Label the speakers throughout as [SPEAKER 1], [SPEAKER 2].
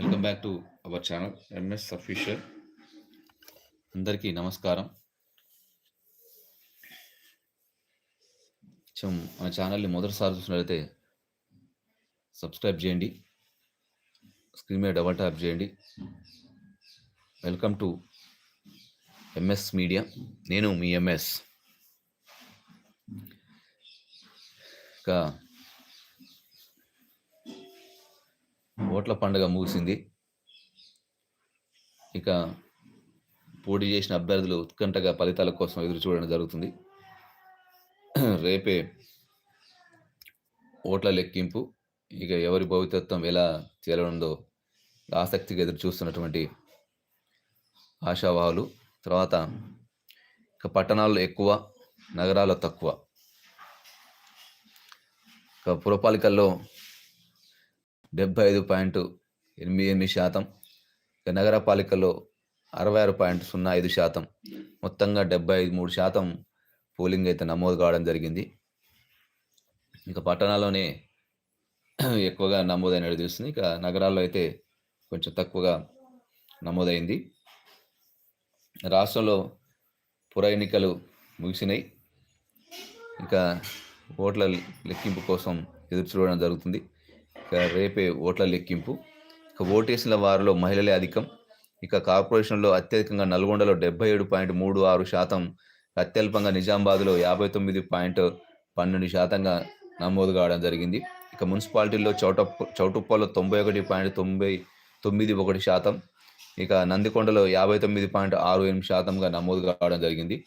[SPEAKER 1] Welcome back to our channel MS official అందరికీ నమస్కారం. కొంచెం మన ఛానల్ని మొదటిసారి చూసినట్లయితే సబ్స్క్రైబ్ చేయండి. స్క్రీన్ మీద డబల్ ట్యాప్ చేయండి. వెల్కమ్ టు ఎంఎస్ మీడియా నేను మీ ఎంఎస్ ఇక Hmm. ఓట్ల పండుగ ముగిసింది. ఇక పోటీ చేసిన అభ్యర్థులు ఉత్కంఠగా ఫలితాల కోసం ఎదురు చూడడం జరుగుతుంది. రేపే ఓట్ల లెక్కింపు. ఇక ఎవరి భవితత్వం ఎలా తేలడందో ఆసక్తిగా ఎదురు చూస్తున్నటువంటి ఆశావాహులు. తర్వాత ఇక పట్టణాల్లో ఎక్కువ నగరాల్లో తక్కువ. ఇక పురపాలికల్లో డెబ్బై ఐదు పాయింట్ ఎనిమిది ఎనిమిది శాతం. నగరపాలికలో అరవై ఆరు పాయింట్ సున్నా ఐదు శాతం. మొత్తంగా డెబ్బై ఐదు మూడు శాతం పోలింగ్ అయితే నమోదు కావడం జరిగింది. ఇంకా పట్టణాల్లోనే ఎక్కువగా నమోదైనట్టు తెలుస్తుంది. ఇక నగరాల్లో అయితే కొంచెం తక్కువగా నమోదైంది. రాష్ట్రంలో పుర ఎన్నికలు ముగిసినాయి. ఇంకా ఓట్ల లెక్కింపు కోసం ఎదురు చూడడం జరుగుతుంది. ఇక రేపే ఓట్ల లెక్కింపు. ఇక ఓటేసిన వారిలో మహిళలే అధికం. ఇక కార్పొరేషన్లో అత్యధికంగా నల్గొండలో డెబ్బై ఏడు పాయింట్ మూడు ఆరు శాతం అత్యల్పంగా నిజామాబాద్లో యాభై తొమ్మిది పాయింట్ పన్నెండు శాతంగా నమోదు కావడం జరిగింది. ఇక మున్సిపాలిటీల్లో చౌట చౌటుప్పలో తొంభై ఒకటి పాయింట్ తొంభై తొమ్మిది ఒకటి శాతం ఇక నందికొండలో యాభై తొమ్మిది పాయింట్ ఆరు ఎనిమిది శాతంగా నమోదు కావడం జరిగింది.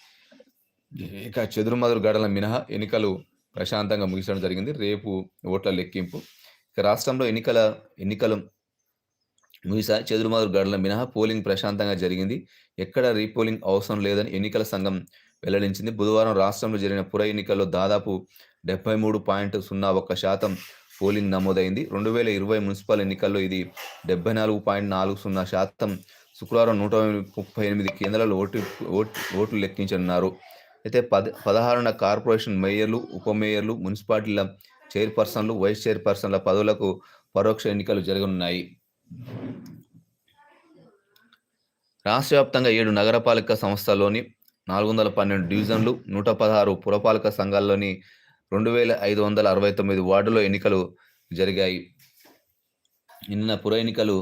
[SPEAKER 1] ఇక చెదురుమదురు గడల మినహా ఎన్నికలు ప్రశాంతంగా ముగిసడం జరిగింది. రేపు ఓట్ల లెక్కింపు. ఇక రాష్ట్రంలో ఎన్నికల ఎన్నికలు ముగిసా చెదురుమారు గడల మినహా పోలింగ్ ప్రశాంతంగా జరిగింది. ఎక్కడ రీపోలింగ్ అవసరం లేదని ఎన్నికల సంఘం వెల్లడించింది. బుధవారం రాష్ట్రంలో జరిగిన పుర ఎన్నికల్లో దాదాపు డెబ్బై మూడు పాయింట్ సున్నా ఒక్క శాతం పోలింగ్ నమోదైంది. రెండు వేల ఇరవై మున్సిపల్ ఎన్నికల్లో ఇది డెబ్బై నాలుగు పాయింట్ నాలుగు సున్నా శాతం. శుక్రవారం నూట ముప్పై ఎనిమిది కేంద్రాల్లో ఓటు ఓటు ఓట్లు లెక్కించనున్నారు. అయితే పద పదహారున కార్పొరేషన్ మేయర్లు ఉప మేయర్లు మున్సిపాలిటీల చైర్పర్సన్లు వైస్ చైర్పర్సన్ల పదవులకు పరోక్ష ఎన్నికలు జరగనున్నాయి. రాష్ట్ర వ్యాప్తంగా ఏడు నగరపాలక సంస్థల్లోని నాలుగు వందల పన్నెండు డివిజన్లు నూట పదహారు పురపాలక సంఘాల్లోని రెండు వేల ఐదు వందల అరవై తొమ్మిది వార్డులో ఎన్నికలు జరిగాయి. నిన్న పుర ఎన్నికలు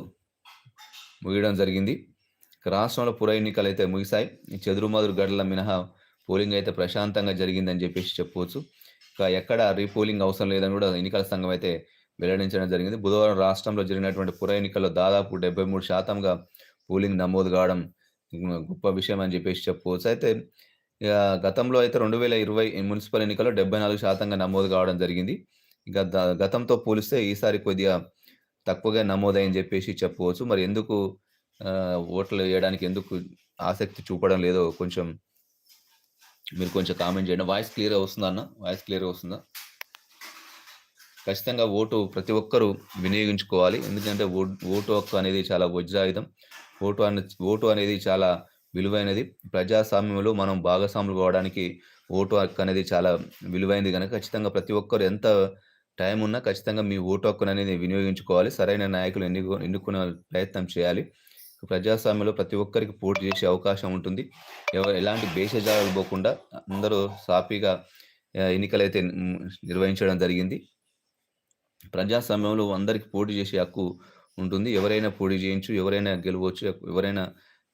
[SPEAKER 1] ముగియడం జరిగింది. రాష్ట్రంలో పుర ఎన్నికలు అయితే ముగిశాయి చెదురుమదురు గడల మినహా పోలింగ్ అయితే ప్రశాంతంగా జరిగిందని చెప్పేసి చెప్పవచ్చు. ఇక ఎక్కడ రీపోలింగ్ అవసరం లేదని కూడా ఎన్నికల సంఘం అయితే వెల్లడించడం జరిగింది. బుధవారం రాష్ట్రంలో జరిగినటువంటి పుర ఎన్నికల్లో దాదాపు డెబ్బై మూడు శాతంగా పోలింగ్ నమోదు కావడం గొప్ప విషయం అని చెప్పేసి చెప్పవచ్చు. అయితే ఇక గతంలో అయితే రెండు వేల ఇరవై మున్సిపల్ ఎన్నికల్లో డెబ్బై నాలుగు శాతంగా నమోదు కావడం జరిగింది. ఇక గతంతో పోలిస్తే ఈసారి కొద్దిగా తక్కువగా నమోదైందని చెప్పేసి చెప్పవచ్చు. మరి ఎందుకు ఓట్లు వేయడానికి ఎందుకు ఆసక్తి చూపడం లేదో కొంచెం మీరు కొంచెం కామెంట్ చేయండి. వాయిస్ క్లియర్గా వస్తుందా అన్న? వాయిస్ క్లియర్గా వస్తుందా? ఖచ్చితంగా ఓటు ప్రతి ఒక్కరూ వినియోగించుకోవాలి. ఎందుకంటే ఓటు హక్కు అనేది చాలా వజ్రాయుధం. ఓటు అనే ఓటు అనేది చాలా విలువైనది. ప్రజాస్వామ్యంలో మనం భాగస్వాములు కావడానికి ఓటు హక్కు అనేది చాలా విలువైనది కనుక ఖచ్చితంగా ప్రతి ఒక్కరు ఎంత టైం ఉన్నా ఖచ్చితంగా మీ ఓటు హక్కును అనేది వినియోగించుకోవాలి. సరైన నాయకులు ఎన్నుకో ఎన్నుకునే ప్రయత్నం చేయాలి. ప్రజాస్వామ్యంలో ప్రతి ఒక్కరికి పోటీ చేసే అవకాశం ఉంటుంది. ఎవరు ఎలాంటి భేషజాలు పోకుండా అందరూ సాఫీగా ఎన్నికలైతే నిర్వహించడం జరిగింది. ప్రజాస్వామ్యంలో అందరికి పోటీ చేసే హక్కు ఉంటుంది. ఎవరైనా పోటీ చేయొచ్చు ఎవరైనా గెలవచ్చు ఎవరైనా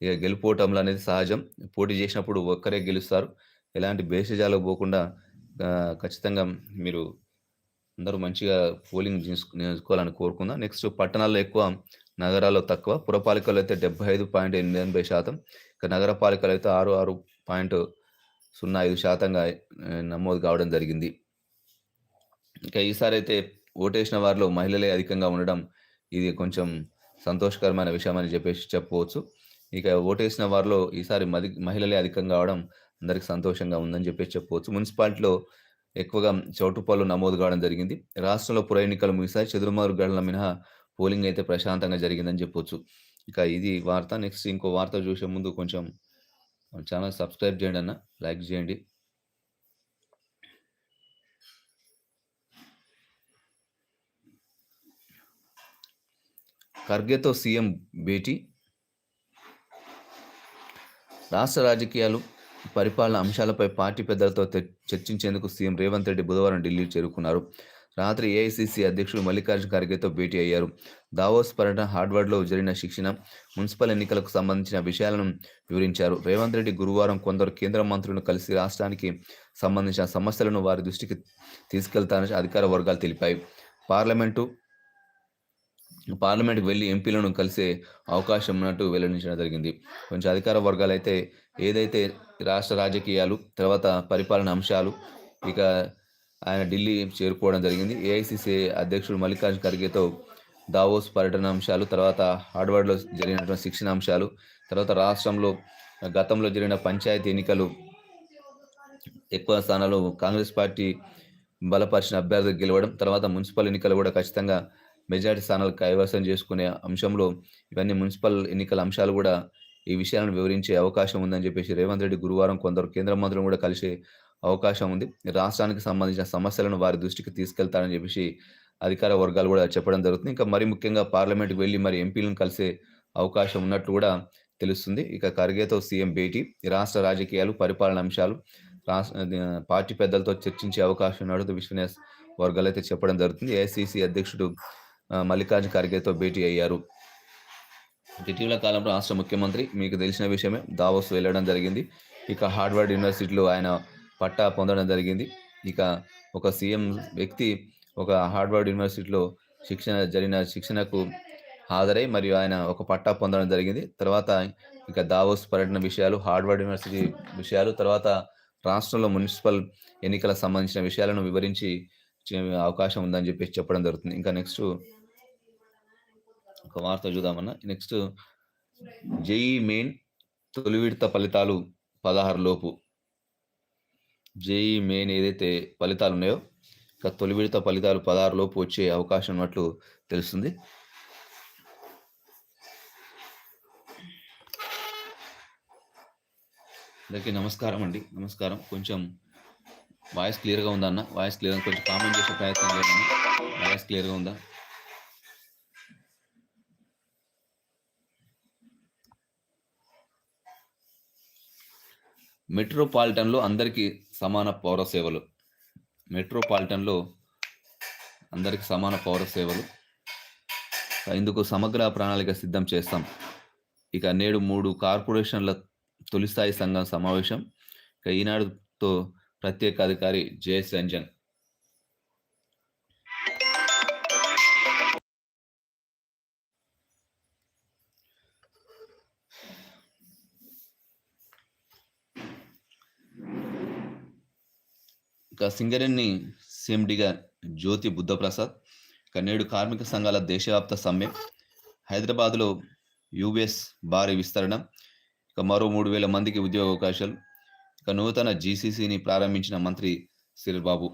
[SPEAKER 1] ఇక గెలుపోవటంలో అనేది సహజం. పోటీ చేసినప్పుడు ఒక్కరే గెలుస్తారు. ఎలాంటి భేషజాలకు పోకుండా ఖచ్చితంగా మీరు అందరూ మంచిగా పోలింగ్ చేసుకోవాలని కోరుకుందాం. నెక్స్ట్ పట్టణాల్లో ఎక్కువ నగరాల్లో తక్కువ పురపాలికలు అయితే డెబ్బై ఐదు పాయింట్ ఎనిమిది ఎనభై శాతం. ఇక నగరపాలికలు అయితే ఆరు ఆరు పాయింట్ సున్నా ఐదు శాతంగా నమోదు కావడం జరిగింది. ఇంకా ఈసారి అయితే ఓటేసిన వారిలో మహిళలే అధికంగా ఉండడం ఇది కొంచెం సంతోషకరమైన విషయం అని చెప్పేసి చెప్పవచ్చు. ఇక ఓటేసిన వారిలో ఈసారి మది మహిళలే అధికంగా అవడం అందరికి సంతోషంగా ఉందని చెప్పేసి చెప్పవచ్చు. మున్సిపాలిటీలో ఎక్కువగా చౌటుపాలు నమోదు కావడం జరిగింది. రాష్ట్రంలో పుర ఎన్నికలు ముగిసాయి చదురుమారు గడల మినహా పోలింగ్ అయితే ప్రశాంతంగా జరిగిందని చెప్పొచ్చు. ఇక ఇది వార్త. నెక్స్ట్ ఇంకో వార్త చూసే ముందు కొంచెం ఛానల్ సబ్స్క్రైబ్ చేయండి అన్న. లైక్ చేయండి. ఖర్గేతో సీఎం భేటీ. రాష్ట్ర రాజకీయాలు పరిపాలన అంశాలపై పార్టీ పెద్దలతో చర్చించేందుకు సీఎం రేవంత్ రెడ్డి బుధవారం ఢిల్లీ చేరుకున్నారు. రాత్రి ఏఐసిసి అధ్యక్షుడు మల్లికార్జున ఖర్గేతో భేటీ అయ్యారు. దావోస్ పర్యటన హార్డ్వర్డ్లో జరిగిన శిక్షణ మున్సిపల్ ఎన్నికలకు సంబంధించిన విషయాలను వివరించారు. రేవంత్ రెడ్డి గురువారం కొందరు కేంద్ర మంత్రులను కలిసి రాష్ట్రానికి సంబంధించిన సమస్యలను వారి దృష్టికి తీసుకెళ్తానని అధికార వర్గాలు తెలిపాయి. పార్లమెంటు పార్లమెంట్కి వెళ్ళి ఎంపీలను కలిసే అవకాశం ఉన్నట్టు వెల్లడించడం జరిగింది. కొంచెం అధికార వర్గాలు అయితే ఏదైతే రాష్ట్ర రాజకీయాలు తర్వాత పరిపాలన అంశాలు ఇక ఆయన ఢిల్లీ చేరుకోవడం జరిగింది. ఏఐసిసి అధ్యక్షుడు మల్లికార్జున ఖర్గేతో దావోస్ పర్యటన అంశాలు తర్వాత హార్డ్వర్డ్లో జరిగినటువంటి శిక్షణ అంశాలు తర్వాత రాష్ట్రంలో గతంలో జరిగిన పంచాయతీ ఎన్నికలు ఎక్కువ స్థానాలు కాంగ్రెస్ పార్టీ బలపరిచిన అభ్యర్థి గెలవడం తర్వాత మున్సిపల్ ఎన్నికలు కూడా ఖచ్చితంగా మెజారిటీ స్థానాలు కైవసం చేసుకునే అంశంలో ఇవన్నీ మున్సిపల్ ఎన్నికల అంశాలు కూడా ఈ విషయాలను వివరించే అవకాశం ఉందని చెప్పేసి రేవంత్ రెడ్డి గురువారం కొందరు కేంద్ర మంత్రులను కూడా కలిసి అవకాశం ఉంది. రాష్ట్రానికి సంబంధించిన సమస్యలను వారి దృష్టికి తీసుకెళ్తారని చెప్పేసి అధికార వర్గాలు కూడా చెప్పడం జరుగుతుంది. ఇంకా మరి ముఖ్యంగా పార్లమెంట్కి వెళ్ళి మరి ఎంపీలను కలిసే అవకాశం ఉన్నట్టు కూడా తెలుస్తుంది. ఇక ఖర్గేతో సీఎం భేటీ రాష్ట్ర రాజకీయాలు పరిపాలన అంశాలు రాష్ట్ర పార్టీ పెద్దలతో చర్చించే అవకాశం ఉన్నట్టు విశ్వనేస్ వర్గాలు అయితే చెప్పడం జరుగుతుంది. ఏఐసిసి అధ్యక్షుడు మల్లికార్జున ఖర్గేతో భేటీ అయ్యారు. ఇటీవల కాలంలో రాష్ట్ర ముఖ్యమంత్రి మీకు తెలిసిన విషయమే దావోస్ వెళ్ళడం జరిగింది. ఇక హార్వర్డ్ యూనివర్సిటీలో ఆయన పట్టా పొందడం జరిగింది. ఇక ఒక సీఎం వ్యక్తి ఒక హార్వర్డ్ యూనివర్సిటీలో శిక్షణ జరిగిన శిక్షణకు హాజరై మరియు ఆయన ఒక పట్టా పొందడం జరిగింది. తర్వాత ఇక దావోస్ పర్యటన విషయాలు హార్వర్డ్ యూనివర్సిటీ విషయాలు తర్వాత రాష్ట్రంలో మున్సిపల్ ఎన్నికలకు సంబంధించిన విషయాలను వివరించి అవకాశం ఉందని చెప్పేసి చెప్పడం జరుగుతుంది. ఇంకా నెక్స్ట్ ఒక వార్త చూద్దామన్నా. నెక్స్ట్ జేఈ మెయిన్ తొలి విడత ఫలితాలు పదహారు లోపు. జేఈ మెయిన్ ఏదైతే ఫలితాలు ఉన్నాయో ఇక తొలి విడత ఫలితాలు పదహారులోపు వచ్చే అవకాశం ఉన్నట్లు తెలుస్తుంది. అందరికీ నమస్కారం అండి. నమస్కారం. కొంచెం వాయిస్ క్లియర్గా ఉందా అన్న? వాయిస్ క్లియర్ కొంచెం కామెంట్ చేసే ప్రయత్నం చేయండి. వాయిస్ క్లియర్గా ఉందా? మెట్రోపాలిటన్లో అందరికీ సమాన పౌర సేవలు. మెట్రోపాలిటన్లో అందరికీ సమాన పౌర సేవలు. ఇందుకు సమగ్ర ప్రణాళిక సిద్ధం చేస్తాం. ఇక నేడు మూడు కార్పొరేషన్ల తొలిస్థాయి సంఘం సమావేశం. ఇక ఈనాడుతో ప్రత్యేక అధికారి జేఎస్ రంజన్ ఇక సింగరేణి సిఎండిగా జ్యోతి బుద్ధప్రసాద్ ఇక నేడు కార్మిక సంఘాల దేశవ్యాప్త సమ్మె హైదరాబాద్లో యూబీఎస్ భారీ విస్తరణ ఇక మరో మూడు వేల మందికి ఉద్యోగ అవకాశాలు ఇక నూతన జీసీసీని ప్రారంభించిన మంత్రి సిరిబాబు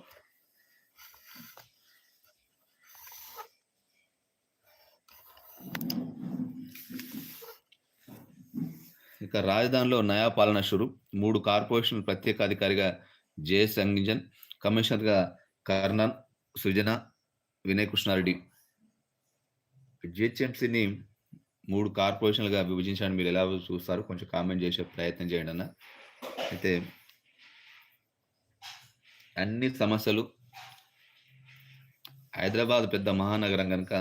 [SPEAKER 1] ఇక రాజధానిలో నయా పాలన షురు మూడు కార్పొరేషన్ ప్రత్యేక అధికారిగా జేఎస్ రంగిజన్ కమిషనర్గా కర్ణన్ సృజన వినయ్ కృష్ణారెడ్డి. జిహెచ్ఎంసీని మూడు కార్పొరేషన్లుగా విభజించడానికి మీరు ఎలా చూస్తారు. కొంచెం కామెంట్ చేసే ప్రయత్నం చేయండి అన్న. అయితే అన్ని సమస్యలు హైదరాబాద్ పెద్ద మహానగరం కనుక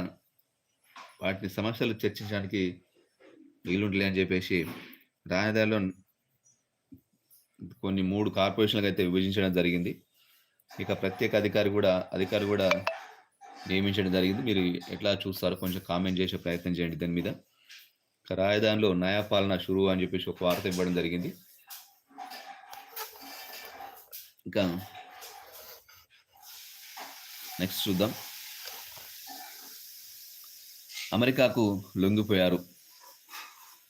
[SPEAKER 1] వాటిని సమస్యలు చర్చించడానికి వీలుండలే అని చెప్పేసి రాజధానిలో కొన్ని మూడు కార్పొరేషన్లకు అయితే విభజించడం జరిగింది. ఇక ప్రత్యేక అధికారి కూడా అధికారి కూడా నియమించడం జరిగింది. మీరు ఎట్లా చూస్తారో? కొంచెం కామెంట్ చేసే ప్రయత్నం చేయండి దాని మీద. రాజధానిలో న్యాయ పాలన షురు అని చెప్పేసి ఒక వార్త ఇవ్వడం జరిగింది. ఇంకా నెక్స్ట్ చూద్దాం. అమెరికాకు లొంగిపోయారు.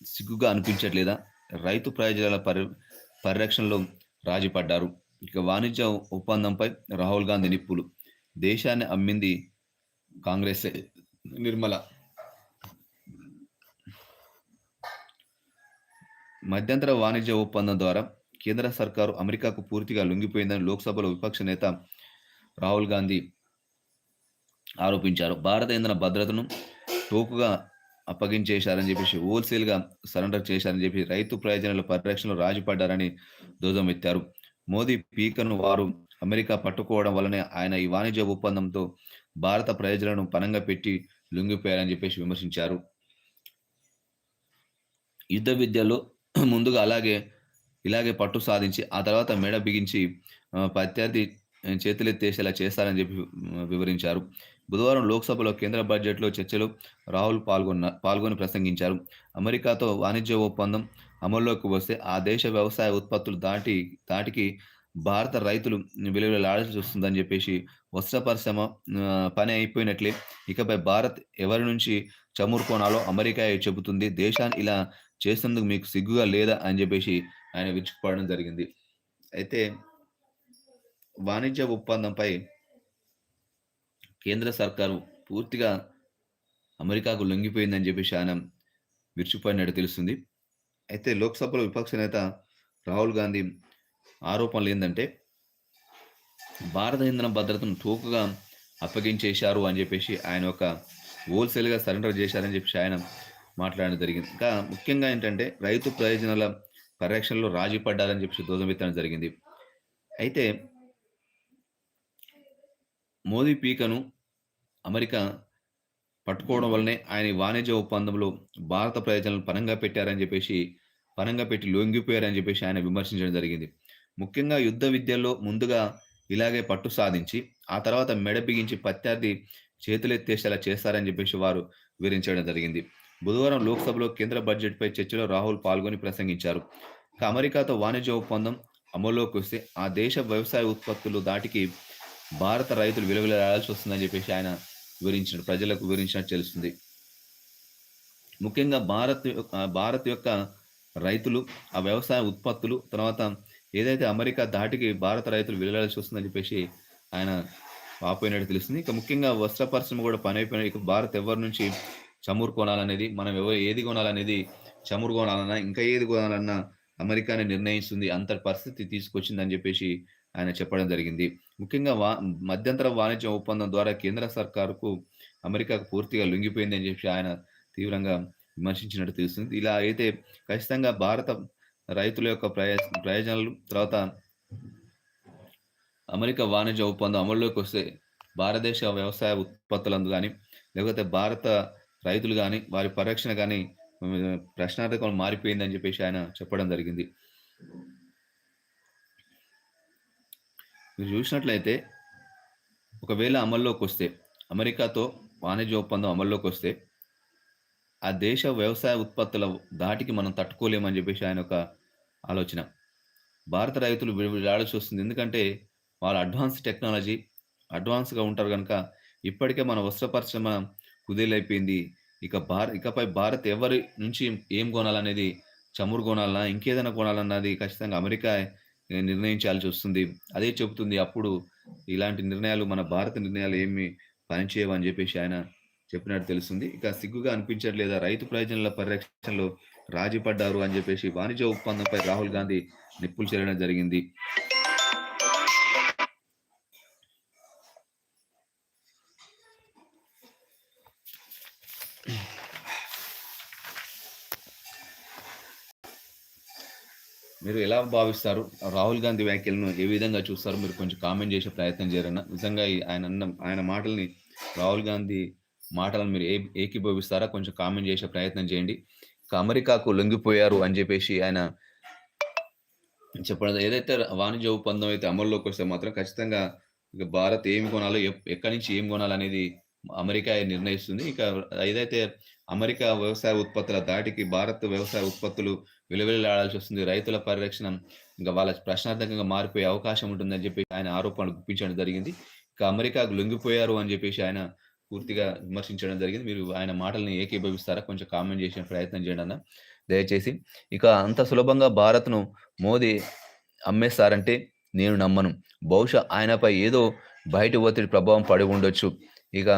[SPEAKER 1] సిగ్గుగా అనిపించట్లేదా? రైతు ప్రయోజనాల పరి పరిరక్షణలో రాజీపడ్డారు. ఇక వాణిజ్య ఒప్పందంపై రాహుల్ గాంధీ నిప్పులు. దేశాన్ని అమ్మింది కాంగ్రెస్. నిర్మల. మధ్యంతర వాణిజ్య ఒప్పందం ద్వారా కేంద్ర సర్కారు అమెరికాకు పూర్తిగా లొంగిపోయిందని లోక్సభలో విపక్ష నేత రాహుల్ గాంధీ ఆరోపించారు. భారత ఇంధన భద్రతను టోకుగా అప్పగించేశారని చెప్పేసి హోల్సేల్గా సరెండర్ చేశారని చెప్పి రైతు ప్రయోజనాల పరిరక్షణలో రాజీపడ్డారని ధ్వజం ధ్వజమెత్తారు. మోదీ పీకను వారు అమెరికా పట్టుకోవడం వల్లనే ఆయన ఈ వాణిజ్య ఒప్పందంతో భారత ప్రయోజనాలను పణంగా పెట్టి లొంగిపోయారని చెప్పేసి విమర్శించారు. యుద్ధ విద్యలో ముందుగా అలాగే ఇలాగే పట్టు సాధించి ఆ తర్వాత మెడ బిగించి ప్రత్యర్థి చేతులెత్తేసేలా చేస్తారని చెప్పి వివరించారు. బుధవారం లోక్సభలో కేంద్ర బడ్జెట్‌లో చర్చలో రాహుల్ పాల్గొన్న పాల్గొని ప్రసంగించారు. అమెరికాతో వాణిజ్య ఒప్పందం అమల్లోకి వస్తే ఆ దేశ వ్యవసాయ ఉత్పత్తులు దాటి దాటికి భారత రైతులు విలువలాడాల్సి వస్తుందని చెప్పేసి వస్త్ర పరిశ్రమ పని అయిపోయినట్లే ఇకపై భారత్ ఎవరి నుంచి చమురు కొనాలో అమెరికాయే చెబుతుంది. దేశాన్ని ఇలా చేసినందుకు మీకు సిగ్గుగా లేదా? అని చెప్పేసి ఆయన విచ్చుకుపడడం జరిగింది. అయితే వాణిజ్య ఒప్పందంపై కేంద్ర సర్కారు పూర్తిగా అమెరికాకు లొంగిపోయిందని చెప్పేసి ఆయన విరిచిపోయినట్టు తెలుస్తుంది. అయితే లోక్సభలో విపక్ష నేత రాహుల్ గాంధీ ఆరోపణలు ఏంటంటే భారత ఇంధన భద్రతను టోకుగా అప్పగించేశారు అని చెప్పేసి ఆయన ఒక హోల్‌సేల్‌గా సరెండర్ చేశారని చెప్పేసి ఆయన మాట్లాడడం జరిగింది. ఇంకా ముఖ్యంగా ఏంటంటే రైతు ప్రయోజనాల పరిరక్షణలో రాజీ పడ్డారని చెప్పేసి ధ్వజమెత్తడం జరిగింది. అయితే మోదీ పీకను అమెరికా పట్టుకోవడం వల్లనే ఆయన వాణిజ్య ఒప్పందంలో భారత ప్రయోజనాలను పణంగా పెట్టారని చెప్పేసి పణంగా పెట్టి లొంగిపోయారని చెప్పేసి ఆయన విమర్శించడం జరిగింది. ముఖ్యంగా యుద్ధ విద్యల్లో ముందుగా ఇలాగే పట్టు సాధించి ఆ తర్వాత మెడ బిగించి ప్రత్యర్థి చేతులెత్తేసేలా చేస్తారని చెప్పేసి వారు వివరించడం జరిగింది. బుధవారం లోక్సభలో కేంద్ర బడ్జెట్‌పై చర్చలో రాహుల్ పాల్గొని ప్రసంగించారు. అమెరికాతో వాణిజ్య ఒప్పందం అమల్లోకి వస్తే ఆ దేశ వ్యవసాయ ఉత్పత్తులు ధాటికి భారత రైతులు విలవిలలాడాల్సి వస్తుందని చెప్పేసి ఆయన వివరించిన ప్రజలకు వివరించినట్టు తెలుస్తుంది. ముఖ్యంగా భారత్ భారత్ యొక్క రైతులు, ఆ వ్యవసాయ ఉత్పత్తులు తర్వాత ఏదైతే అమెరికా దాటికి భారత రైతులు వెళ్ళాల్సి వస్తుందని చెప్పేసి ఆయన ఆపోయినట్టు తెలుస్తుంది. ఇక ముఖ్యంగా వస్త్ర పరిశ్రమ కూడా పనైపోయిన ఇక భారత్ ఎవరి నుంచి చమురు కొనాలనేది మనం ఎవరు ఏది కొనాలనేది చమురు కొనాలన్నా, ఇంకా ఏది కొనాలన్నా అమెరికానే నిర్ణయిస్తుంది. అంత పరిస్థితి తీసుకొచ్చిందని చెప్పేసి ఆయన చెప్పడం జరిగింది. ముఖ్యంగా వా మధ్యంతర వాణిజ్య ఒప్పందం ద్వారా కేంద్ర సర్కారుకు అమెరికాకు పూర్తిగా లొంగిపోయిందని చెప్పి ఆయన తీవ్రంగా విమర్శించినట్టు తెలుస్తుంది. ఇలా అయితే ఖచ్చితంగా భారత రైతుల యొక్క ప్రయ ప్రయోజనాలు తర్వాత అమెరికా వాణిజ్య ఒప్పందం అమల్లోకి వస్తే భారతదేశ వ్యవసాయ ఉత్పత్తులందు కానీ లేకపోతే భారత రైతులు కానీ వారి పరిరక్షణ కానీ ప్రశ్నార్థకం మారిపోయిందని చెప్పేసి ఆయన చెప్పడం జరిగింది. మీరు చూసినట్లయితే ఒకవేళ అమల్లోకి వస్తే అమెరికాతో వాణిజ్య ఒప్పందం అమల్లోకొస్తే ఆ దేశ వ్యవసాయ ఉత్పత్తుల దాటికి మనం తట్టుకోలేమని చెప్పేసి ఆయన ఒక ఆలోచన. భారత రైతులు విడాల్సి వస్తుంది. ఎందుకంటే వాళ్ళ అడ్వాన్స్ టెక్నాలజీ అడ్వాన్స్‌గా ఉంటారు కనుక ఇప్పటికే మన వస్త్ర పరిశ్రమ కుదేలైపోయింది. ఇక భార ఇకపై భారత్ ఎవరి నుంచి ఏం కొనాలనేది చమురు కొనాలన్నా, ఇంకేదైనా కొనాలన్నది ఖచ్చితంగా అమెరికా నిర్ణయించాల్సి వస్తుంది. అదే చెబుతుంది. అప్పుడు ఇలాంటి నిర్ణయాలు మన భారత నిర్ణయాలు ఏమి పనిచేయవని చెప్పేసి ఆయన చెప్పినట్టు తెలుస్తుంది. ఇక సిగ్గుగా అనిపించట్లేదా? రైతు ప్రయోజనాల పరిరక్షణలో రాజీ పడ్డారు అని చెప్పేసి వాణిజ్య ఒప్పందంపై రాహుల్ గాంధీ నిప్పులు చేరడం జరిగింది. మీరు ఎలా భావిస్తారు? రాహుల్ గాంధీ వ్యాఖ్యలను ఏ విధంగా చూస్తారు? మీరు కొంచెం కామెంట్ చేసే ప్రయత్నం చేయరన్నా? నిజంగా ఈ ఆయన అన్న ఆయన మాటల్ని రాహుల్ గాంధీ మాటలను మీరు ఏ ఏకీభవిస్తారా? కొంచెం కామెంట్ చేసే ప్రయత్నం చేయండి. అమెరికాకు లొంగిపోయారు అని చెప్పేసి ఆయన చెప్పడం ఏదైతే వాణిజ్య ఒప్పందం అయితే అమల్లోకి వస్తే మాత్రం ఖచ్చితంగా ఇక భారత్ ఏమి కొనాలో, ఎక్కడి నుంచి ఏం కొనాలనేది అమెరికా నిర్ణయిస్తుంది. ఇక ఏదైతే అమెరికా వ్యవసాయ ఉత్పత్తుల దాటికి భారత్ వ్యవసాయ ఉత్పత్తులు విలువలాడాల్సి వస్తుంది. రైతుల పరిరక్షణ ఇంకా వాళ్ళ ప్రశ్నార్థకంగా మారిపోయే అవకాశం ఉంటుందని చెప్పి ఆయన ఆరోపణలు గుప్పించడం జరిగింది. ఇక అమెరికాకు లొంగిపోయారు అని చెప్పేసి ఆయన పూర్తిగా విమర్శించడం జరిగింది. మీరు ఆయన మాటల్ని ఏకీభవిస్తారా? కొంచెం కామెంట్ చేసే ప్రయత్నం చేయండి అన్న. దయచేసి. ఇక అంత సులభంగా భారత్‌ను మోదీ అమ్మేస్తారంటే నేను నమ్మను. బహుశా ఆయనపై ఏదో బయటి ఒత్తిడి ప్రభావం పడి ఉండొచ్చు. ఇక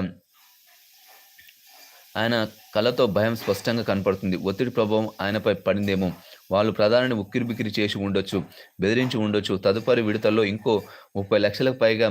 [SPEAKER 1] ఆయన కళతో భయం స్పష్టంగా కనపడుతుంది. ఒత్తిడి ప్రభావం ఆయనపై పడిందేమో! వాళ్ళు ప్రధానిని ఉక్కిరిబిక్కిరి చేసి ఉండొచ్చు. బెదిరించి ఉండొచ్చు. తదుపరి విడతల్లో ఇంకో ముప్పై లక్షలకు పైగా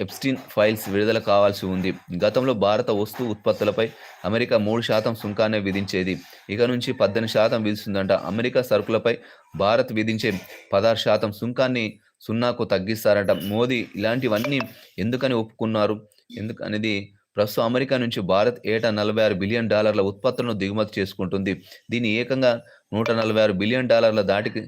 [SPEAKER 1] ఎప్స్టీన్ ఫైల్స్ విడుదల కావాల్సి ఉంది గతంలో భారత వస్తు ఉత్పత్తులపై అమెరికా మూడు శాతం సుంకాన్ని విధించేది ఇక నుంచి పద్దెనిమిది శాతం విధిస్తుందంట అమెరికా సరుకులపై భారత్ విధించే పదహారు శాతం సుంకాన్ని సున్నాకు తగ్గిస్తారట మోదీ ఇలాంటివన్నీ ఎందుకని ఒప్పుకున్నారు ఎందుకు అనేది ప్రస్తుతం అమెరికా నుంచి భారత్ ఏటా నలభై ఆరు బిలియన్ డాలర్ల ఉత్పత్తులను దిగుమతి చేసుకుంటుంది. దీన్ని ఏకంగా నూట నలభై ఆరు బిలియన్ డాలర్ల దాటికి